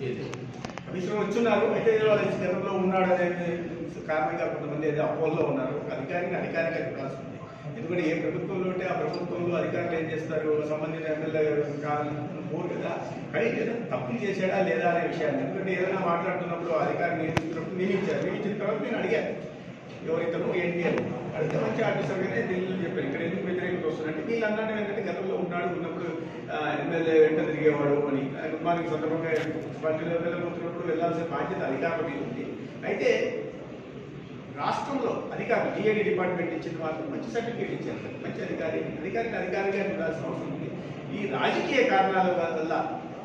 Commissioner వచ్చున్నారు అయితే వాళ్ళు గతంలో ఉన్నాడు అనేది కారణంగా కొంతమంది ఏదో అపోహలో ఉన్నారు. అధికారిని అధికారిగా చూడాల్సి ఉంది. ఎందుకంటే ఏ ప్రభుత్వంలో ఉంటే ఆ ప్రభుత్వంలో అధికారులు ఏం చేస్తారు? సంబంధిత ఎమ్మెల్యే పోరు కదా. కానీ ఏదైనా తప్పులు చేశాడా లేదా అనే విషయాన్ని. ఎందుకంటే ఏదైనా మాట్లాడుతున్నప్పుడు అధికారిని నియమించినప్పుడు నియమించారు. నియమించిన తర్వాత నేను అడిగాను. ఎవరితను ఏంటి అని. అడిగితే మంచి ఆఫీసర్గానే ఢిల్లీలో చెప్పారు. ఇక్కడ ఎందుకు వ్యతిరేకత వస్తుందంటే వీళ్ళు ఏంటంటే గతంలో ఉన్నాడు ఉన్నప్పుడు తిరిగేవాడు అని. గుడ్ సందర్భంగా పార్టీలో వెళ్ళబోతున్నప్పుడు వెళ్ళాల్సిన బాధ్యత అధికారులకి ఉంది. అయితే రాష్ట్రంలో అధికారులు టీఏడీ డిపార్ట్మెంట్ ఇచ్చిన మాత్రం మంచి సర్టిఫికేట్ ఇచ్చారు. మంచి అధికారి అధికారికి అధికారిగా ఉండాల్సిన అవసరం ఉంది. ఈ రాజకీయ కారణాల వల్ల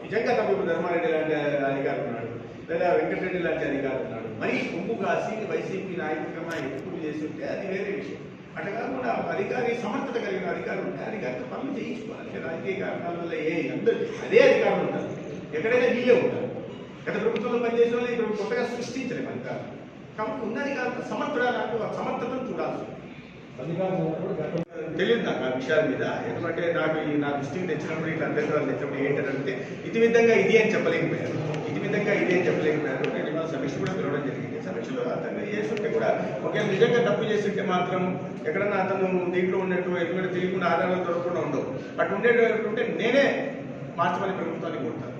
నిజంగా తప్పు ధర్మారెడ్డి లాంటి అధికారి ఉన్నాడు. లేదా వెంకటరెడ్డి లాంటి అధికారి ఉన్నాడు. మరి కొమ్ము కాసి వైసీపీ నాయకులుగా ఎక్కువ చేసి ఉంటే అది వేరే విషయం. అట్లా కాకుండా అధికారి సమర్థత కలిగిన అధికారులు ఉంటే అధికారితో పనులు చేయించుకోవాలి. రాజకీయ కారణాల వల్ల ఏ అందరూ అదే అధికారులు ఉంటారు. ఎక్కడైనా వీళ్ళే ఉంటారు. గత ప్రభుత్వంలో పనిచేసిన వాళ్ళు ఇప్పుడు కొత్తగా సృష్టించలేము అధికారులు. కాబట్టి ఉన్న అధికారులు సమర్థుడా నాకు ఆ సమర్థతను చూడాల్సి తెలియదు నాకు ఆ విషయాల మీద. ఎందుకంటే నాకు ఈ నా దృష్టికి తెచ్చినప్పుడు ఇట్లా అభ్యంతరాలు తెచ్చినప్పుడు ఏంటంటే ఇది విధంగా ఇది అని చెప్పలేకపోయారు. ఇది విధంగా ఇది అని చెప్పలేకపోయారు. నేను సమీక్ష కూడా పిలవడం జరిగింది. సమీక్షలో అతను చేస్తుంటే కూడా ఒకవేళ నిజంగా తప్పు చేసింటే మాత్రం ఎక్కడన్నా అతను దీంట్లో ఉన్నట్టు ఎందుకంటే తెలియకుండా ఆధారాలు దొరకకుండా ఉండవు. అటు ఉండేటట్టు ఉంటే నేనే మార్చమని ప్రభుత్వాన్ని కోరుతాను.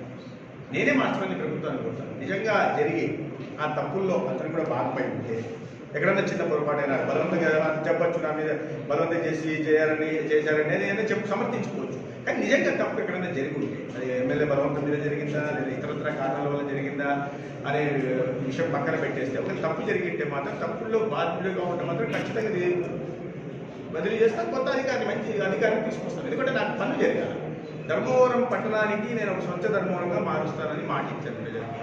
నేనే మార్చమని ప్రభుత్వాన్ని కోరుతాను. నిజంగా జరిగి ఆ తప్పుల్లో అతను కూడా భాగమై ఉంటే ఎక్కడన్నా చిన్న పొరపాటైనా బలవంతంగా చెప్పచ్చు నా మీద బలవంతం చేసి చేయాలని చేశారని ఏదైనా చెప్పు సమర్థించుకోవచ్చు. కానీ నిజంగా తప్పు ఎక్కడైనా జరిగి ఉంటే అది ఎమ్మెల్యే బలవంతం మీద జరిగిందా లేదా ఇతరత్ర కారణాల వల్ల జరిగిందా అనే విషయం పక్కన పెట్టేస్తే ఒక తప్పు జరిగింటే మాత్రం తప్పుల్లో బాధ్యులుగా ఉంటే మాత్రం ఖచ్చితంగా బదిలీ చేస్తాను కొత్త అధికారిని మంచి అధికారిని తీసుకొస్తాను. ఎందుకంటే నాకు పనులు జరగాలి. ధర్మవరం పట్టణానికి నేను ఒక స్వచ్ఛ ధర్మవరంగా మారుస్తానని మాట ఇచ్చాను ప్రజలకు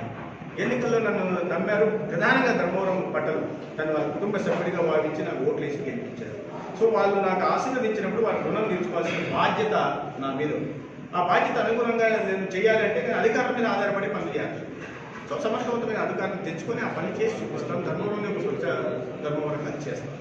ఎన్నికల్లో నన్ను నమ్మారు ప్రధానంగా ధర్మవరం పట్టణం. తను వాళ్ళ కుటుంబ సభ్యుడిగా భావించి నాకు ఓట్లు వేసి గెలిపించారు. సో వాళ్ళు నాకు ఆశీర్వదించినప్పుడు వారి రుణం తీర్చుకోవాల్సిన బాధ్యత నా మీద ఆ బాధ్యత అనుగుణంగా నేను చేయాలంటే నేను అధికారం మీద ఆధారపడి పని చేయాలి సో సమర్థవంతమైన అధికారం తెచ్చుకొని ఆ పని చేసి చూపిస్తాను ధర్మవరంలో ఒక స్వచ్ఛ ధర్మవరంగా చేస్తాను